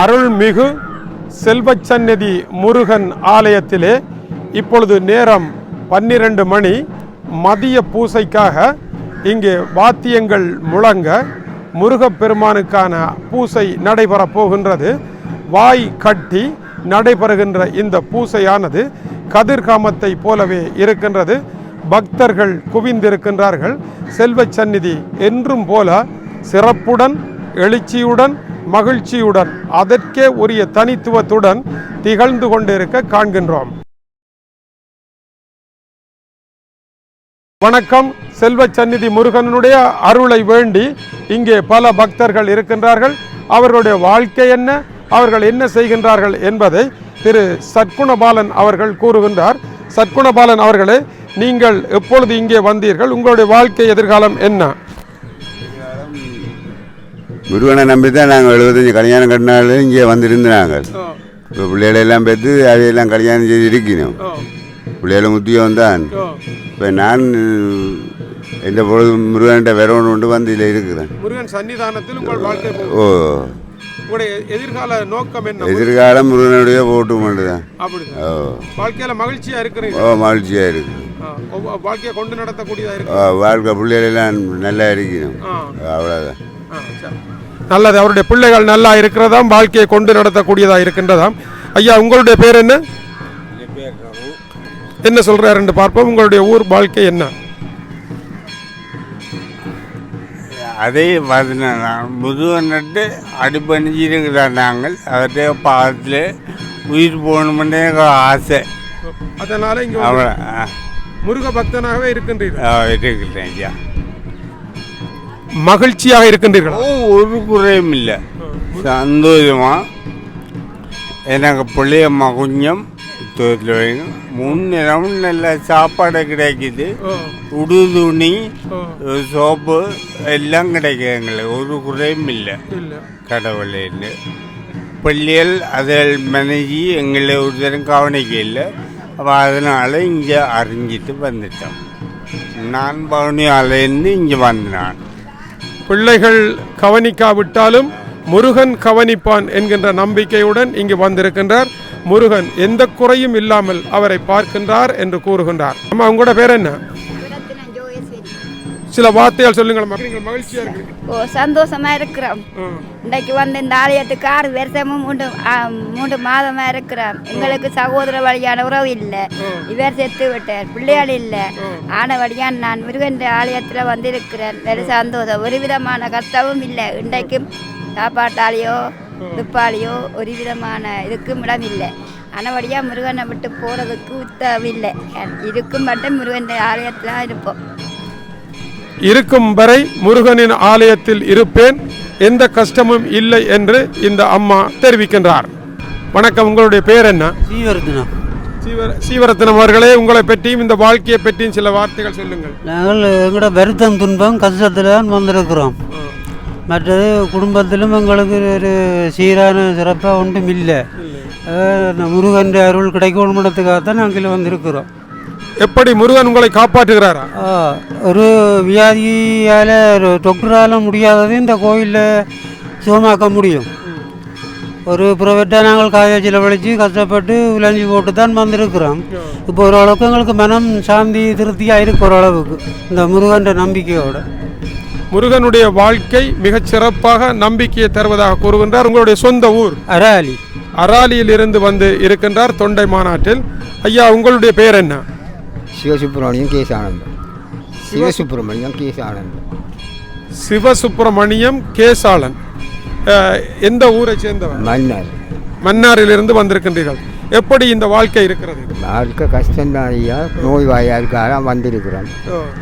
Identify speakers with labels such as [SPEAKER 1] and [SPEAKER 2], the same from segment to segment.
[SPEAKER 1] அருள்மிகு செல்வச்சந்நிதி முருகன் ஆலயத்திலே இப்பொழுது நேரம் பன்னிரண்டு மணி. மதிய பூசைக்காக இங்கே வாத்தியங்கள் முழங்க முருகப்பெருமானுக்கான பூசை நடைபெறப் போகின்றது. வாய் கட்டி நடைபெறுகின்ற இந்த பூசையானது கதிர்காமத்தை போலவே இருக்கின்றது. பக்தர்கள் குவிந்திருக்கின்றார்கள். செல்வச் சந்நிதி என்றும் போல சிறப்புடன் எழுச்சியுடன் மகிழ்ச்சியுடன் அதற்கே உரிய தனித்துவத்துடன் திகழ்ந்து கொண்டிருக்க காண்கின்றோம். வணக்கம். செல்வ சந்நிதி முருகனுடைய அருளை வேண்டி இங்கே பல பக்தர்கள் இருக்கின்றார்கள். அவர்களுடைய வாழ்க்கை என்ன? அவர்கள் என்ன செய்கின்றார்கள் என்பதை திரு சத்குணபாலன் அவர்கள் கூறுகின்றார். சத்குணபாலன் அவர்களே நீங்கள் எப்பொழுது இங்கே வந்தீர்கள்? உங்களுடைய வாழ்க்கை எதிர்காலம் என்ன?
[SPEAKER 2] முருகனை நம்பி தான் நாங்கள் எழுபத்தஞ்சு கல்யாணம் கட்டினால இங்கே வந்திருந்து நாங்கள் இப்போ பிள்ளைகளெல்லாம் பெற்று அதையெல்லாம் கல்யாணம் செய்து இருக்கணும் பிள்ளைகள முத்தியம் தான். இப்போ நான் எந்த பொழுதும் முருகன்கிட்ட வரணும் கொண்டு வந்து இதில் இருக்கிறேன்.
[SPEAKER 1] முருகன் சன்னிதானத்தில்
[SPEAKER 2] ஓ.
[SPEAKER 1] எதிர்கால நோக்கம் என்ன?
[SPEAKER 2] எதிர்காலம் முருகனுடைய போட்டு கொண்டு தான்
[SPEAKER 1] அப்படிதான்.
[SPEAKER 2] ஓ.
[SPEAKER 1] வாழ்க்கையில மகிழ்ச்சியா இருக்கிறீங்க?
[SPEAKER 2] ஓ மகிழ்ச்சியாக இருக்கு.
[SPEAKER 1] வாழ்க்கையை கொண்டு நடத்தக்கூடியதா இருக்கு?
[SPEAKER 2] வாழ்க்கை பிள்ளைகளெல்லாம் நல்லா இருக்கணும். அவ்வளோதான்.
[SPEAKER 1] நல்லது அவருடைய பிள்ளைகள் நல்லா இருக்கிறதாம் வாழ்க்கையை கொண்டு நடத்தக்கூடியதா இருக்கின்றதாம். ஐயா உங்களுடைய பேர் என்ன? என்ன சொல்றாருன்னு பார்ப்போம். உங்களுடைய ஊர் வாழ்க்கை என்ன?
[SPEAKER 3] அதே பார்த்தீங்கன்னா முதுகன் நட்டு அடிப்பணிஞ்சிருக்கிறார் நாங்கள். அவர்கிட்ட பாதத்தில் உயிர் போகணுமென்னே எனக்கு ஆசை.
[SPEAKER 1] அதனால இங்க முருக பக்தனாகவே இருக்கின்றீர்கள்.
[SPEAKER 3] இருக்கிறேன் ஐயா.
[SPEAKER 1] மகிழ்ச்சியாக இருக்கின்றீர்கள்?
[SPEAKER 3] ஒரு குறையும் இல்லை. சந்தோஷமாக எனக்கு பிள்ளையம்மா கொஞ்சம் தோத்தில் வைங்க. முன்னிறமும் நல்ல சாப்பாடு கிடைக்குது. உடு துணி சோப்பு எல்லாம் கிடைக்குது எங்களுக்கு. ஒரு குறையும் இல்லை. கடவுளில் பிள்ளைகள் அதில் மனைவி எங்களை ஒரு தரம் கவனிக்க இல்லை. அப்போ அதனால் இங்கே அறிஞ்சிட்டு வந்துட்டோம். நான் பவுனியாலேருந்து இங்கே வந்தேன்.
[SPEAKER 1] பிள்ளைகள் கவனிக்காவிட்டாலும் முருகன் கவனிப்பான் என்கின்ற நம்பிக்கையுடன் இங்கு வந்திருக்கின்றார். முருகன் எந்த குறையும் இல்லாமல் அவரை பார்க்கின்றார் என்று கூறுகின்றார். அம்மா உங்களோட பேர் என்ன? சில வார்த்தைகள் சொல்லுங்கள் மக்கள் மகிழ்ச்சியா இருக்கு
[SPEAKER 4] ஓ சந்தோஷமா இருக்கிறோம். இன்றைக்கு வந்து இந்த ஆலயத்துக்கு ஆறு வருஷமும் மூன்று மூன்று மாதமா இருக்கிறோம். எங்களுக்கு சகோதர வழியான உறவு இல்லை. இவர் செத்து விட்டார். பிள்ளைகள் இல்லை. ஆன வழியான் நான் முருகன் ஆலயத்தில் வந்து இருக்கிறேன் சந்தோஷம். ஒரு விதமான கஷ்டமும் இல்லை. இன்றைக்கும் சாப்பாட்டாலேயோ துப்பாலேயோ ஒரு விதமான இதுக்கும் இடம் இல்லை. ஆனபடியாக முருகனை விட்டு போகிறதுக்கு உத்தரவில்லை இருக்கும் மட்டும் முருகன் ஆலயத்தில் இருப்போம்.
[SPEAKER 1] இருக்கும் வரை முருகனின் ஆலயத்தில் இருப்பேன். எந்த கஷ்டமும் இல்லை என்று இந்த அம்மா தெரிவிக்கின்றார். வணக்கம் உங்களுடைய பேர் என்ன?
[SPEAKER 5] சீவர்த்தனம்
[SPEAKER 1] சீவர சீவரத்னம் அவர்களே உங்களை பற்றியும் இந்த வாழ்க்கையை பற்றியும் சில வார்த்தைகள் சொல்லுங்கள்.
[SPEAKER 5] நாங்கள் எங்களோட வருத்தம் துன்பம் கஷ்டத்தில் தான் வந்திருக்கிறோம் மற்றது குடும்பத்திலும் எங்களுக்கு ஒரு சீரான சிறப்பாக ஒன்றும் இல்லை. முருகன் அருள் கிடைக்கணுன்றதுக்காகத்தான் நாங்கள் வந்திருக்கிறோம்.
[SPEAKER 1] எப்படி முருகன் உங்களை காப்பாற்றுகிறாரா?
[SPEAKER 5] ஒரு வியாதியால் ஒரு டாக்டரால் முடியாதது இந்த கோயிலில் சுகமாக்க முடியும். ஒரு ப்ரைவேட்டாக நாங்கள் காய செலவழித்து கஷ்டப்பட்டு விளைஞ்சி போட்டு தான் வந்திருக்கிறோம். இப்போ ஓரளவுக்கு எங்களுக்கு மனம் சாந்தி திருப்தியாக இருக்கு ஓரளவுக்கு இந்த முருகன்ற நம்பிக்கையோட.
[SPEAKER 1] முருகனுடைய வாழ்க்கை மிகச் சிறப்பாக நம்பிக்கையை தருவதாக கூறுகின்றார். உங்களுடைய சொந்த ஊர்?
[SPEAKER 5] அராலி.
[SPEAKER 1] அராலியில் இருந்து வந்து இருக்கின்றார் தொண்டை மாநாட்டில். ஐயா உங்களுடைய பேர் என்ன?
[SPEAKER 6] சிவசுப்பிரமணியம் கேஸ் ஆனந்தம் சிவசுப்பிரமணியம் கேஸ் ஆனந்தம்
[SPEAKER 1] சிவசுப்பிரமணியம் கேசாளன் எந்த ஊரை சேர்ந்தவர்?
[SPEAKER 6] மன்னர்.
[SPEAKER 1] மன்னாரிலிருந்து வந்திருக்கின்றீர்கள். எப்படி இந்த வாழ்க்கை இருக்கிறது?
[SPEAKER 6] வாழ்க்கை கஷ்டம்தான் ஐயா. நோய் வாயாருக்காக வந்திருக்கிறோம்.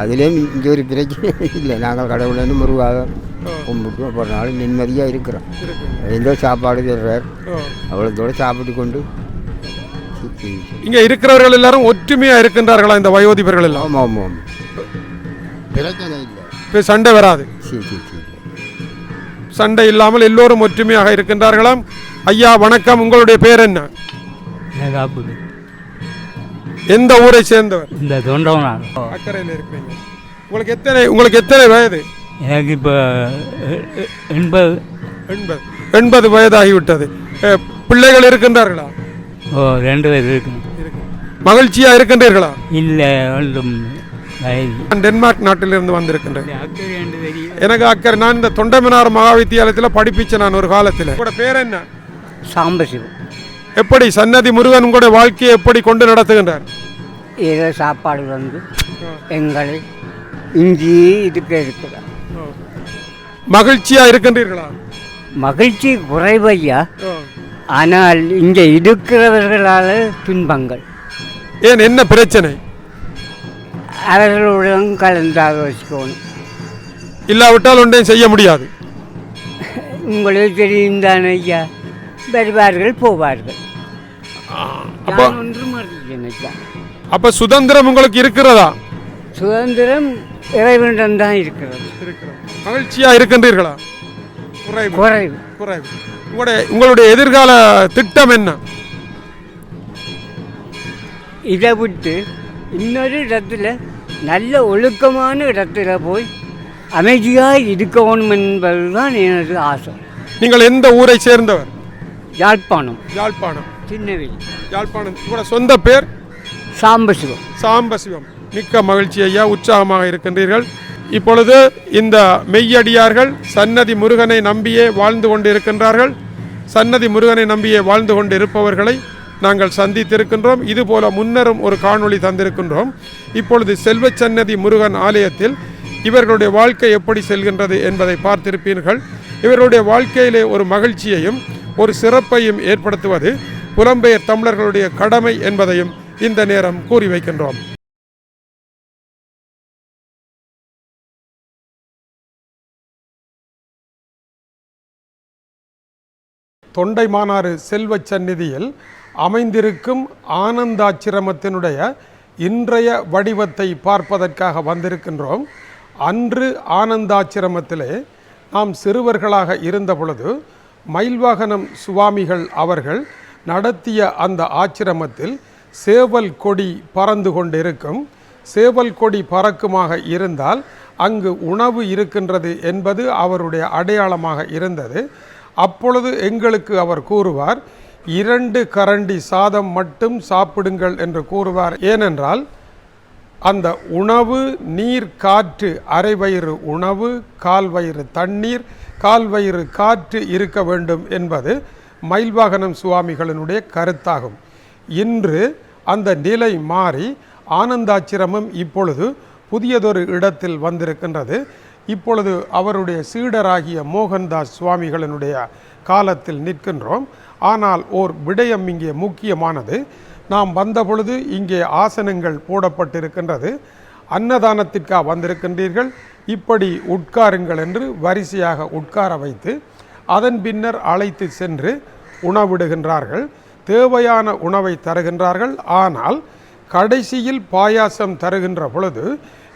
[SPEAKER 6] அதுலேயும் இங்கே ஒரு பிரச்சனை இல்லை. நாங்கள் கடவுளேன்னு முருகாக கும்பிட்டு ஒரு நாள் நிம்மதியாக இருக்கிறோம். எந்த சாப்பாடு தர்றார். அவ்வளோத்தோடு சாப்பிட்டு கொண்டு.
[SPEAKER 1] இங்க இருக்கிறவர்கள் எல்லாரும் ஒற்றுமையா இருக்கின்றார்களா இந்த வயோதிபர்கள் எல்லாம்?
[SPEAKER 6] ஆமாம் ஆமாம்.
[SPEAKER 1] இப்ப சண்டை வராது. சண்டை இல்லாமல் எல்லோரும் ஒற்றுமையாக இருக்கின்றார்களாம். ஐயா வணக்கம். உங்களுடைய பேர் என்ன? எந்த ஊரை சேர்ந்தவர்?
[SPEAKER 7] இந்த தொண்டவனா
[SPEAKER 1] அக்கறையில் இருக்கிறீங்க. உங்களுக்கு எத்தனை உங்களுக்கு எத்தனை வயது?
[SPEAKER 7] எனக்கு இப்போ எண்பது.
[SPEAKER 1] எண்பது. எண்பது வயதாகிவிட்டது. பிள்ளைகள் இருக்கின்றார்களா?
[SPEAKER 7] ஓ ரெண்டு பேர் இருக்கணும்
[SPEAKER 1] மகிழ்ச்சியா இருக்கின்றீர்களா?
[SPEAKER 7] இல்லை ஒன்றும்
[SPEAKER 1] நான் டென்மார்க் நாட்டிலிருந்து வந்திருக்கின்றேன். எனக்கு அக்கறை நான் இந்த தொண்டமினார் மகா வித்தியாலயத்தில் படிப்பிச்சேன் நான் ஒரு காலத்தில். உங்களோட பேர் என்ன?
[SPEAKER 8] சாம்பசிவம்.
[SPEAKER 1] எப்படி சன்னதி முருகன் உங்களுடைய வாழ்க்கையை எப்படி கொண்டு நடத்துகின்றார்?
[SPEAKER 8] ஏதோ சாப்பாடு வந்து எங்களை இஞ்சி இதுக்கு இருக்கிறார்
[SPEAKER 1] மகிழ்ச்சியா இருக்கின்றீர்களா?
[SPEAKER 8] மகிழ்ச்சி குறைவையா ஆனால் இங்கே இருக்கிறவர்களால் துன்பங்கள்.
[SPEAKER 1] ஏன் என்ன பிரச்சனை?
[SPEAKER 8] அவர்களுடன் கலந்து ஆலோசிக்கணும்.
[SPEAKER 1] இல்லாவிட்டால் ஒன்றையும் செய்ய முடியாது.
[SPEAKER 8] உங்களுக்கு தெரியும் தானே ஐயா? வருவார்கள் போவார்கள்.
[SPEAKER 1] அப்போ
[SPEAKER 8] நான் ஒன்றும் அறியேன் ஐயா.
[SPEAKER 1] அப்ப சுதந்திரம் உங்களுக்கு இருக்கிறதா?
[SPEAKER 8] சுதந்திரம் இறைவனிடம் தான் இருக்கிறது.
[SPEAKER 1] மகிழ்ச்சியா இருக்கின்றீர்களா? குறைவு.
[SPEAKER 8] குறைவு.
[SPEAKER 1] குறைவு. உங்களுடைய உங்களுடைய எதிர்கால திட்டம் என்ன?
[SPEAKER 8] இதை விட்டு இன்னொரு இடத்துல நல்ல ஒழுக்கமான இடத்துல போய் அமைதியாக இருக்கணும் என்பதுதான் எனது ஆசை.
[SPEAKER 1] நீங்கள் எந்த ஊரை சேர்ந்தவர்?
[SPEAKER 8] யாழ்ப்பாணம்.
[SPEAKER 1] யாழ்ப்பாணம்.
[SPEAKER 8] சின்னவெளி.
[SPEAKER 1] யாழ்ப்பாணம். உங்களோட சொந்த பேர்?
[SPEAKER 8] சாம்பசிவம்.
[SPEAKER 1] சாம்பசிவம். மிக்க மகிழ்ச்சி ஐயா. உற்சாகமாக இருக்கின்றீர்கள். இப்பொழுது இந்த மெய்யடியார்கள் சன்னதி முருகனை நம்பியே வாழ்ந்து கொண்டிருக்கின்றார்கள். சன்னதி முருகனை நம்பியே வாழ்ந்து கொண்டிருப்பவர்களை நாங்கள் சந்தித்திருக்கின்றோம். இதுபோல முன்னரும் ஒரு காணொளி தந்திருக்கின்றோம். இப்பொழுது செல்வ சன்னதி முருகன் ஆலயத்தில் இவர்களுடைய வாழ்க்கை எப்படி செல்கின்றது என்பதை பார்த்திருப்பீர்கள். இவர்களுடைய வாழ்க்கையிலே ஒரு மகிழ்ச்சியையும் ஒரு சிறப்பையும் ஏற்படுத்துவது புலம்பெயர் தமிழர்களுடைய கடமை என்பதையும் இந்த நேரம் கூறி வைக்கின்றோம். தொண்டைமானாறு செல்வச் சந்நிதியில் அமைந்திருக்கும் ஆனந்தாச்சிரமத்தினுடைய இன்றைய வடிவத்தை பார்ப்பதற்காக வந்திருக்கின்றோம். அன்று ஆனந்தாச்சிரமத்திலே நாம் சிறுவர்களாக இருந்த பொழுது மயில்வாகனம் சுவாமிகள் அவர்கள் நடத்திய அந்த ஆச்சிரமத்தில் சேவல் கொடி பறந்து கொண்டிருக்கும். சேவல் கொடி பறக்குமாக இருந்தால் அங்கு உணவு இருக்கின்றது என்பது அவருடைய அடையாளமாக இருந்தது. அப்பொழுது எங்களுக்கு அவர் கூறுவார் இரண்டு கரண்டி சாதம் மட்டும் சாப்பிடுங்கள் என்று கூறுவார். ஏனென்றால் அந்த உணவு நீர் காற்று அரை வயிறு உணவு கால் வயிறு தண்ணீர் கால் வயிறு காற்று இருக்க வேண்டும் என்பது மயில்வாகனம் சுவாமிகளினுடைய கருத்தாகும். இன்று அந்த நிலை மாறி ஆனந்தாச்சிரமம் இப்பொழுது புதியதொரு இடத்தில் வந்திருக்கின்றது. இப்பொழுது அவருடைய சீடராகிய மோகன்தாஸ் சுவாமிகளினுடைய காலத்தில் நிற்கின்றோம். ஆனால் ஓர் விடயம் இங்கே முக்கியமானது. நாம் வந்த பொழுது இங்கே ஆசனங்கள் போடப்பட்டிருக்கின்றது. அன்னதானத்திற்காக வந்திருக்கின்றீர்கள். இப்படி உட்காருங்கள் என்று வரிசையாக உட்கார வைத்து அதன் பின்னர் அழைத்து சென்று உணவிடுகின்றார்கள். தேவையான உணவை தருகின்றார்கள். ஆனால் கடைசியில் பாயாசம் தருகின்ற பொழுது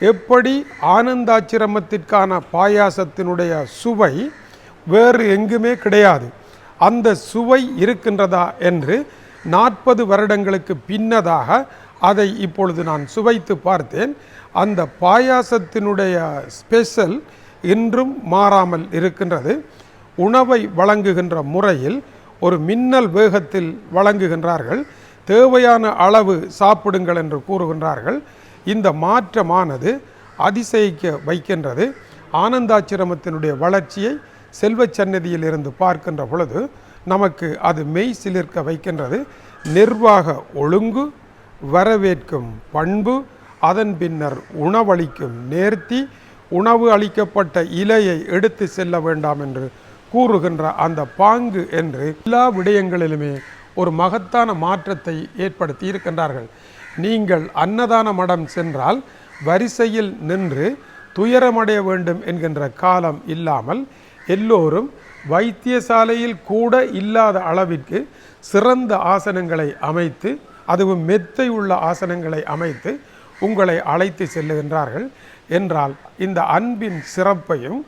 [SPEAKER 1] எப்படி ஆனந்தாச்சிரமத்திற்கான பாயாசத்தினுடைய சுவை வேறு எங்குமே கிடையாது. அந்த சுவை இருக்கின்றதா என்று நாற்பது வருடங்களுக்கு பின்னதாக அதை இப்பொழுது நான் சுவைத்து பார்த்தேன். அந்த பாயாசத்தினுடைய ஸ்பெஷல் இன்றும் மாறாமல் இருக்கின்றது. உணவை வழங்குகின்ற முறையில் ஒரு மின்னல் வேகத்தில் வழங்குகின்றார்கள். தேவையான அளவு சாப்பிடுங்கள் என்று கூறுகின்றார்கள். இந்த மாற்றமானது அதிசயிக்க வைக்கின்றது. ஆனந்தாச்சிரமத்தினுடைய வளர்ச்சியை செல்வச்சன்னதியில் இருந்து பார்க்கின்ற பொழுது நமக்கு அது மெய் சிலிர்க்க வைக்கின்றது. நிர்வாக ஒழுங்கு வரவேற்கும் பண்பு அதன் பின்னர் உணவளிக்கும் நேர்த்தி உணவு அளிக்கப்பட்ட இலையை எடுத்து செல்ல வேண்டாம் என்று கூறுகின்ற அந்த பாங்கு என்று எல்லா விடயங்களிலுமே ஒரு மகத்தான மாற்றத்தை ஏற்படுத்தி இருக்கின்றார்கள். நீங்கள் அன்னதான மடம் சென்றால் வரிசையில் நின்று துயரமடைய வேண்டும் என்கின்ற காலம் இல்லாமல் எல்லோரும் வைத்தியசாலையில் கூட இல்லாத அளவிற்கு சிறந்த ஆசனங்களை அமைத்து அதுவும் மெத்தை உள்ள ஆசனங்களை அமைத்து உங்களை அழைத்து செல்லுகின்றார்கள். என்றால் இந்த அன்பின் சிறப்பையும்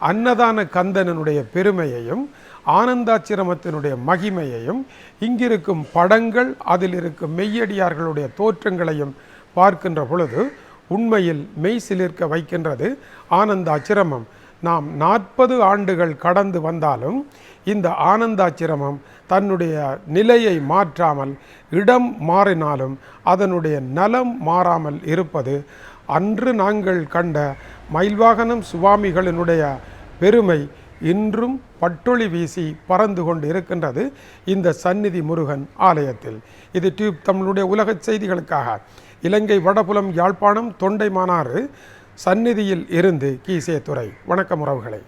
[SPEAKER 1] அன்னதான கந்தனனுடைய பெருமையையும் ஆனந்தாச்சிரமத்தினுடைய மகிமையையும் இங்கிருக்கும் படங்கள் அதில் இருக்கும் மெய்யடியார்களுடைய தோற்றங்களையும் பார்க்கின்ற பொழுது உண்மையில் மெய் சிலிர்க்க வைக்கின்றது ஆனந்தாச்சிரமம். நாம் நாற்பது ஆண்டுகள் கடந்து வந்தாலும் இந்த ஆனந்தாச்சிரமம் தன்னுடைய நிலையை மாற்றாமல் இடம் மாறினாலும் அதனுடைய நலம் மாறாமல் இருப்பது அன்று நாங்கள் கண்ட மயில்வாகனம் சுவாமிகளினுடைய பெருமை இன்றும் பட்டொளி வீசி பறந்து கொண்டு இருக்கின்றது இந்த சந்நிதி முருகன் ஆலயத்தில். இது டியூப் தமிழுடைய உலகச் செய்திகளுக்காக. இலங்கை வடபுலம் யாழ்ப்பாணம் தொண்டைமானாறு சந்நிதியில் இருந்து கீசே துறை வணக்கம் உறவுகளை.